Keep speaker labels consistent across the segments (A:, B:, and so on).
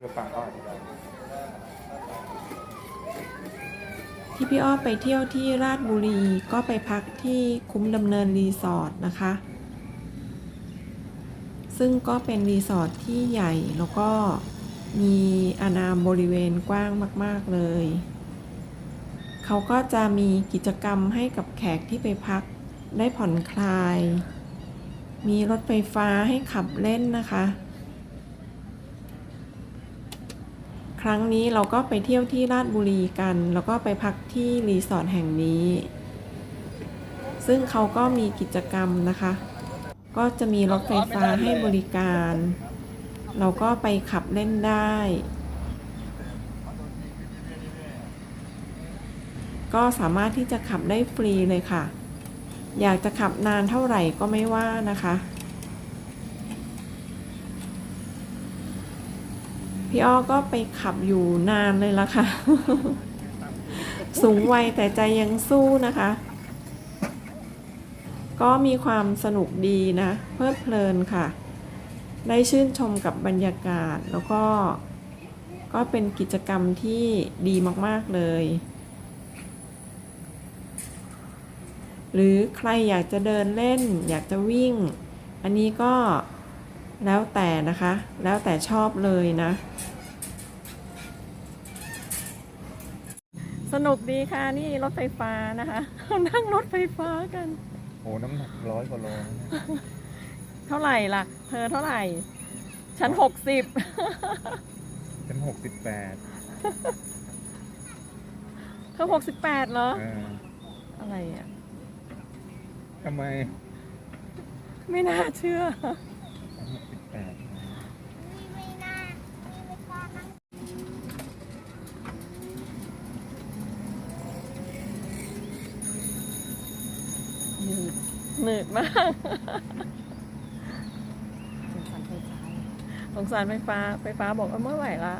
A: เพื่อฟังเขาอธิบาย
B: ที่พี่อ้อไปเที่ยวที่ราชบุรีก็ไปพักที่คุ้มดำเนินรีสอร์ทนะคะ ซึ่งก็เป็นรีสอร์ทที่ใหญ่แล้วก็มีอานามบริเวณกว้างมาก ๆ เลย เขาก็จะมีกิจกรรมให้กับแขกที่ไปพักได้ผ่อนคลาย มีรถไฟฟ้าให้ขับเล่นนะคะ ครั้งนี้เราก็ไปเที่ยวที่ราชบุรีกัน แล้วก็ไปพักที่รีสอร์ทแห่งนี้ ซึ่งเขาก็มีกิจกรรมนะคะ ก็จะมีรถไฟฟ้าให้บริการ เราก็ไปขับเล่นได้ ก็สามารถที่จะขับได้ฟรีเลยค่ะ อยากจะขับนานเท่าไหร่ก็ไม่ว่านะคะ พี่อ้อก็ไปขับอยู่นานเลยละค่ะ สูงวัยแต่ใจยังสู้นะคะ ก็มีความสนุกดีนะ เพลิดเพลินค่ะ ได้ชื่นชมกับบรรยากาศแล้วก็ก็เป็นกิจกรรมที่ดีมากๆเลย หรือใครอยากจะเดินเล่น อยากจะวิ่ง อันนี้ก็ แล้วแต่นะคะ แล้วแต่ชอบเลยนะ สนุกดีค่ะนี่รถไฟฟ้านะคะนั่งรถไฟฟ้ากัน
A: โอ้น้ำหนักร้อยกว่าโลนะ
B: เท่าไหร่ล่ะ เธอเท่าไหร่ฉันหกสิบ
A: ฉันหกสิบแปด
B: เธอหกสิบแปดเหรอ
A: เออ
B: อะไรอะ
A: ทำไม
B: ไม่น่าเชื่อ
A: ฉัน หกสิบแปด
C: ไม่น่าไม่กล้านั่ง
B: หนืดหนืดมากสงสารไฟฟ้า ไฟฟ้าบอกว่าเมื่อไหร่ละ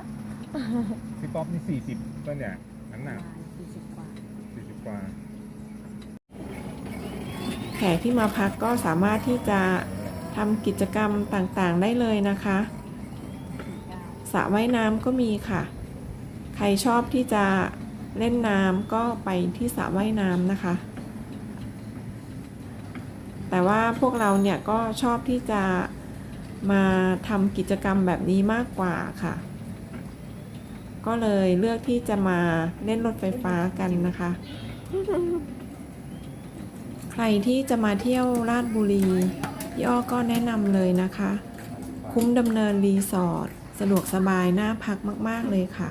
A: พี่ป๊อปนี่สี่สิบก็เนี่ยน้ำหนัก
C: สี่สิบกว่า
A: สี่สิบกว่า
B: แขกที่มาพักก็สามารถที่จะ ทำกิจกรรมต่างๆได้เลยนะคะสระว่ายน้ำก็มีค่ะ ใครชอบที่จะเล่นน้ำก็ไปที่สระว่ายน้ำนะคะ แต่ว่าพวกเราเนี่ยก็ชอบที่จะมาทำกิจกรรมแบบนี้มากกว่าค่ะ ก็เลยเลือกที่จะมาเล่นรถไฟฟ้ากันนะคะ ใครที่จะมาเที่ยวราชบุรี พี่อ้อก็แนะนำเลยนะคะ คุ้มดำเนินรีสอร์ทสะดวกสบายน่าพักมาก ๆ เลยค่ะ